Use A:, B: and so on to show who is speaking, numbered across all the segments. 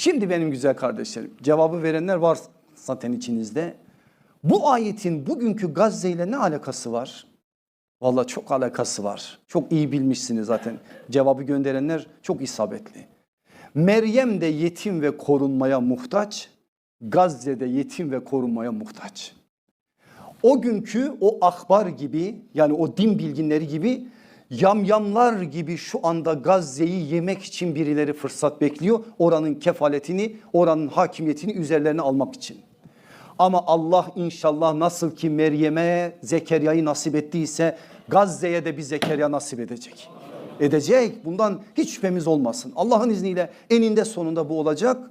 A: Şimdi benim güzel kardeşlerim cevabı verenler var zaten içinizde. Bu ayetin bugünkü Gazze ile ne alakası var? Vallahi çok alakası var. Çok iyi bilmişsiniz zaten. Cevabı gönderenler çok isabetli. Meryem de yetim ve korunmaya muhtaç. Gazze'de yetim ve korunmaya muhtaç. O günkü o akbar gibi yani o din bilginleri gibi yamyamlar gibi şu anda Gazze'yi yemek için birileri fırsat bekliyor. Oranın kefaletini, oranın hakimiyetini üzerlerine almak için. Ama Allah inşallah nasıl ki Meryem'e Zekeriya'yı nasip ettiyse Gazze'ye de bir Zekeriya nasip edecek. Edecek. Bundan hiç şüphemiz olmasın. Allah'ın izniyle eninde sonunda bu olacak.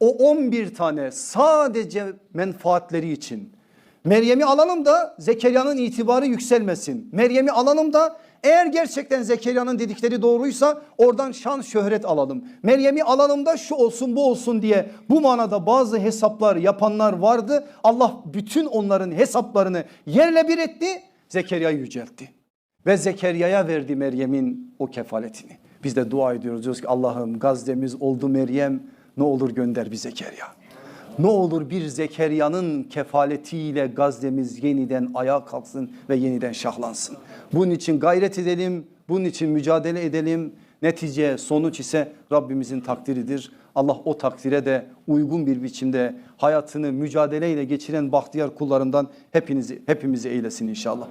A: O 11 tane sadece menfaatleri için Meryem'i alalım da Zekeriya'nın itibarı yükselmesin. Meryem'i alalım da eğer gerçekten Zekeriya'nın dedikleri doğruysa oradan şan şöhret alalım. Meryem'i alalım da şu olsun bu olsun diye bu manada bazı hesaplar yapanlar vardı. Allah bütün onların hesaplarını yerle bir etti. Zekeriya'yı yüceltti. Ve Zekeriya'ya verdi Meryem'in o kefaletini. Biz de dua ediyoruz diyoruz ki Allah'ım Gazze'miz oldu Meryem ne olur gönder bir Zekeriya. Ne olur bir Zekeriya'nın kefaletiyle Gazze'miz yeniden ayağa kalksın ve yeniden şahlansın. Bunun için gayret edelim, bunun için mücadele edelim. Netice sonuç ise Rabbimizin takdiridir. Allah o takdire de uygun bir biçimde hayatını mücadeleyle geçiren bahtiyar kullarından hepinizi hepimizi eylesin inşallah.